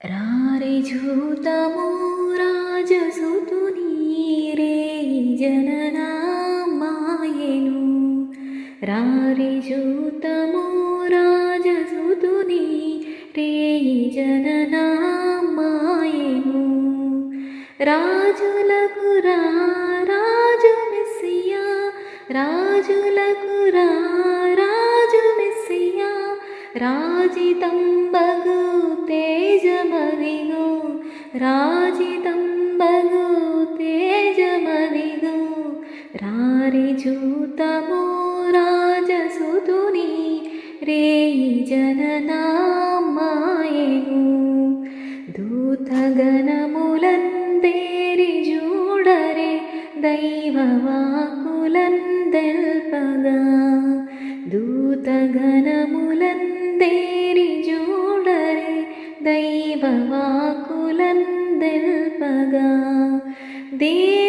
రారిజూతము రాజసుతుని రే జననా మాయను రారే రారిజూతము రాజసుతుని రే జననా మాయను రాజులకు రా రాజు మెస్సియా రాజులకు రా రాజితంబగు తేజమదిగో రాజితంబగు తేజమదిగో రారి చూతము రాజసుతుని రేయి జననామాయను. దూతగణములందేరి చూడరే దైవవాకులందెల్పగా. దూతగణములందేరి దైవవాకులందెల్పగా దేవుడే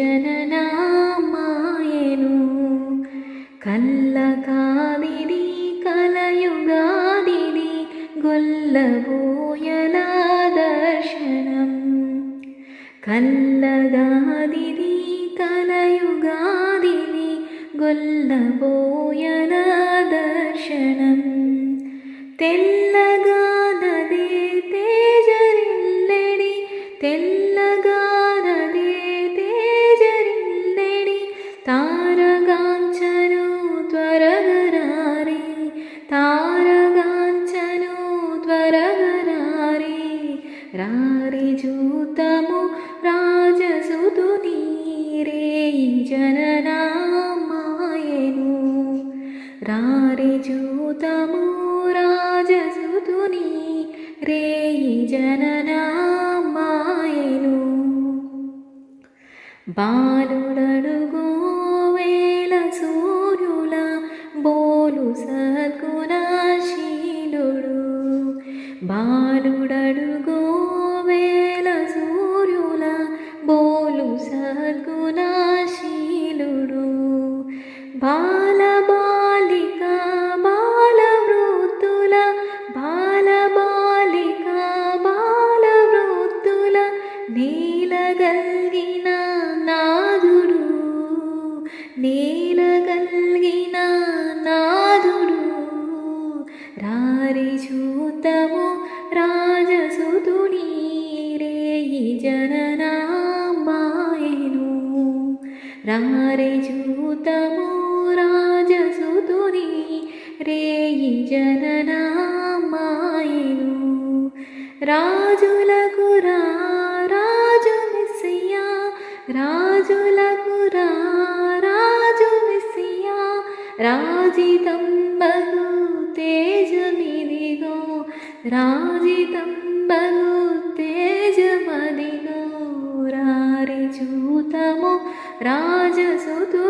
ജനനാമായനു കല്ലകാതിരി കലയുഗാതിരി കൊല്ലപോയല ദർശനം കല്ലകാതിരി കലയുഗാതിരി കൊല്ലപോയല ദർശനം തെല്ല బాలుడడుగు వేల సూర్యుల బోలు సద్గుణశీలుడు. బాలుడడుగు వేల సూర్యుల బోలు సద్గుణశీలుడు. బాల చూతము రాజసుతుని రేయి జననామాయను. రారి చూతము రాజసుతుని రేయి జననామాయను. రాజులకు రా రాజు మెస్సియా రాజులకు రా రాజు మెస్సియా రాజితం రాజితంబను తేజమదిగో రారి చూతము రాజసుతు